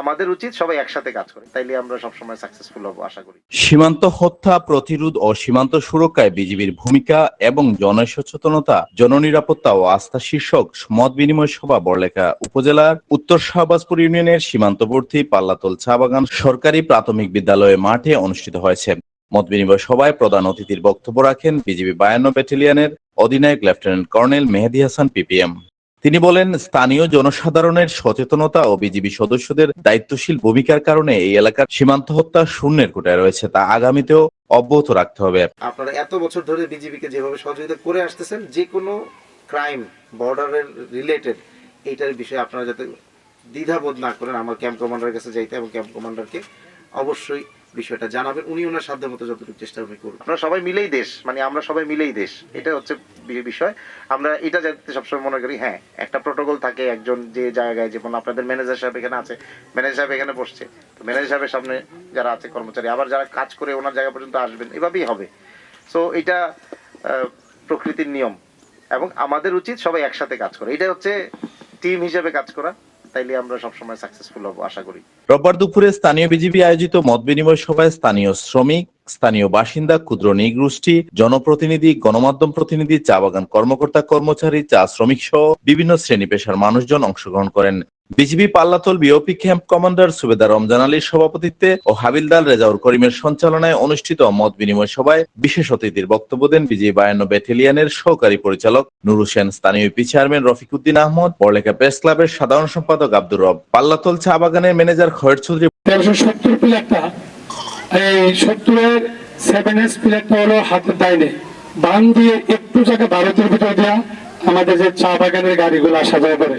আমাদের উচিত সবাই একসাথে কাজ করে। তাইলে আমরা সবসময় সাকসেসফুল হব, আশা করি। সীমান্ত হত্যা, প্রতিরোধ ও সীমান্ত সুরক্ষায় বিজিবির ভূমিকা এবং জনসচেতনতা, জননিরাপত্তা ও আস্থা শীর্ষক মত বিনিময় সভা বড়লেখা উপজেলার উত্তর শাহবাজপুর ইউনিয়নের সীমান্তবর্তী পাল্লাতল চা বাগান সরকারি প্রাথমিক বিদ্যালয়ে মাঠে অনুষ্ঠিত হয়েছে। মত বিনিময় সভায় প্রধান অতিথির বক্তব্য রাখেন বিজিবি বায়ান্ন ব্যাটালিয়নের অধিনায়ক lieutenant colonel Mehedi Hasan, PPM. তিনি বলেন, স্থানীয় জনসাধারণের সচেতনতা ও বিজিবি সদস্যদের দায়িত্বশীল ভূমিকার কারণে এই এলাকার সীমান্ত হত্যা শূন্যের কোটায় রয়েছে, তা আগামীতেও অব্যাহত রাখতে হবে। আপনারা এত বছর ধরে বিজিবিকে যেভাবে সহযোগিতা করে আসতেছেন, যে কোনো ক্রাইম বর্ডারের রিলেটেড এইটার বিষয়ে আপনারা যাতে দ্বিধাবোধ না করেন, আমার ক্যাম্প কমান্ডারের কাছে যাইতে এবং ক্যাম্প কমান্ডারকে অবশ্যই বিষয়টা জানাবেন, উনি ওনার সাধ্য মতো যতটুকু চেষ্টা উনি করবেন আমরা সবাই মিলেই দেশ মানে আমরা সবাই মিলেই দেশ, এটা হচ্ছে বিষয়। আমরা এটা যাতে সবসময় মনে করি হ্যাঁ একটা প্রোটোকল থাকে একজন যে জায়গায়, যেমন আপনাদের ম্যানেজার সাহেব এখানে আছে ম্যানেজার সাহেব এখানে বসছে, তো ম্যানেজার সাহেবের সামনে যারা আছে কর্মচারী, আবার যারা কাজ করে ওনার জায়গা পর্যন্ত আসবেন, এভাবেই হবে। সো এটা প্রকৃতির নিয়ম, এবং আমাদের উচিত সবাই একসাথে কাজ করা। এটা হচ্ছে টিম হিসেবে কাজ করা। তাইলে আমরা সবসময় সাকসেসফুল হব, আশা করি। রোববার দুপুরে স্থানীয় বিজেপি আয়োজিত মত বিনিময় সভায় স্থানীয় শ্রমিক স্থানীয় বাসিন্দা, ক্ষুদ্র নৃগোষ্ঠী, জনপ্রতিনিধি, গণমাধ্যম প্রতিনিধি, চা বাগান কর্মকর্তা, কর্মচারী, চা শ্রমিক সহ বিভিন্ন শ্রেণি পেশার মানুষজন অংশগ্রহণ করেন। BGB Pallatal BOP camp commander সুবেদার রমজান আলীর সভাপতিত্বে ও হাবিলদার রেজাউর করিমের সঞ্চালনায় অনুষ্ঠিত মত বিনিময় সভায় বিশেষ অতিথির বক্তব্য দেন বিজিবি বায়ান্ন ব্যাটালিয়নের সহকারী পরিচালক নুর হোসেন, স্থানীয় UP chairman Rafiquddin Ahmed, Barlekha press ক্লাবের সাধারণ সম্পাদক আব্দুর রব। পাল্লাতল চা বাগানের ম্যানেজার খয়ের চৌধুরী এই সেভেন এস প্লেটটা হলো হাতের ডাইনে। দিয়ে একটু জায়গা ভারতের ভিতর দেওয়া আমাদের যে চা বাগানের গাড়িগুলো আসা করে।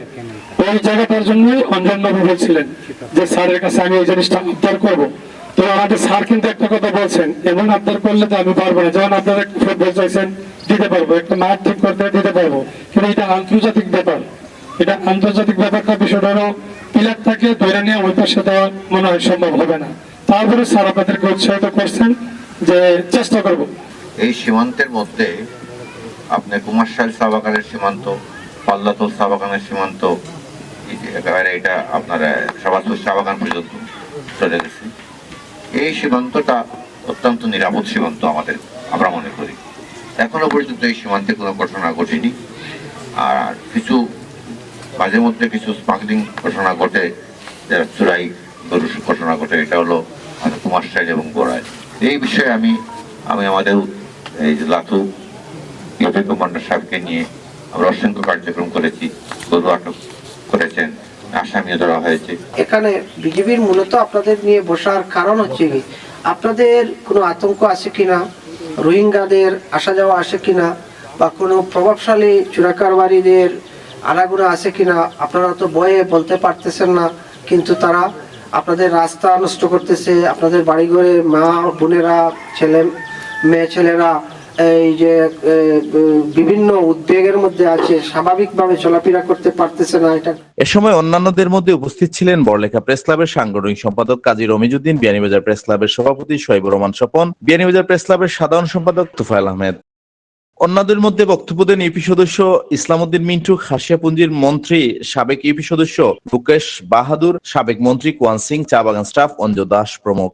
ওই জায়গাটার জন্যই অঞ্জন বাবু বলছিলেন যে স্যারের কাছে আমি এই জিনিসটা করব। তো আমাদের স্যার কিন্তু একটা কথা বলছেন, এমন আবদার করলে তো আমি পারব না। যেমন আপনারা ফুটবল চাইছেন, দিতে পারব। একটা মাঠ ঠিক করতে দিতে পারব। কিন্তু এটা আন্তর্জাতিক ব্যাপার। এটা আন্তর্জাতিক ব্যাপারটা বিষয়টা হলো পিলারটাকে ধরে নিয়ে ওই পাশে দেওয়া মনে হয় সম্ভব হবে না। তারপরে স্যার আপনাদেরকে উৎসাহিত করছেন যে চেষ্টা করব। এই সীমান্তের মধ্যে আপনি কুমারশাল চা বাগানের সীমান্ত, পাল্লাতল চা বাগানের সীমান্ত একেবারে এটা আপনার চা বাগান পর্যন্ত চলে গেছে। এই সীমান্তটা অত্যন্ত নিরাপদ সীমান্ত আমাদের, আমরা মনে করি। এখনও পর্যন্ত এই সীমান্তে কোনো ঘটনা ঘটেনি। আর কিছু মাঝে মধ্যে কিছু স্মাগলিং ঘটনা ঘটে, যারা চুরাই ঘটনা ঘটে, এটা হলো আমাদের কুমারশাল এবং গোড়ায়। এই বিষয়ে আমি আমি আমাদের এই লাতু ইউপি কমান্ডার সাহেবকে নিয়ে আমরা অসংখ্য কার্যক্রম করেছি গরু আটক করেছেন, আসামিও ধরা হয়েছে। এখানে বিজেপির মূলত আপনাদের নিয়ে বসার কারণ হচ্ছে কি, আপনাদের কোনো আতঙ্ক আছে কিনা, রোহিঙ্গাদের আসা যাওয়া আছে কিনা, বা কোনো প্রভাবশালী চোরাকারবারীদের আনাগুনা আছে কিনা, আপনারা তো বয়ে বলতে পারতেছেন না, কিন্তু তারা আপনাদের রাস্তা নষ্ট করতেছে, আপনাদের বাড়িঘরে মা বোনেরা, ছেলে, মেয়ে ছেলেরা এই যে বিভিন্ন উদ্বেগের মধ্যে আছে, স্বাভাবিকভাবে চলাফেরা করতে পারতেছে না এটা। এ সময় অন্যান্যদের মধ্যে উপস্থিত ছিলেন বড়লেখা প্রেস ক্লাবের সাংগঠনিক সম্পাদক কাজী রমিজুদ্দিন, বিয়ানীবাজার প্রেস ক্লাবের সভাপতি শহীবুর রহমান স্বপন, বিয়ানীবাজার প্রেস ক্লাবের সাধারণ সম্পাদক তুফাইল আহমেদ। অন্যদের মধ্যে বক্তব্য দেন ইপি সদস্য ইসলামউদ্দিন মিন্টু, খাসিয়াপুঞ্জির মন্ত্রী সাবেক ইপি সদস্য মুকেশ বাহাদুর, সাবেক মন্ত্রী কোয়ান সিং, চা বাগান স্টাফ অঞ্জ দাস প্রমুখ।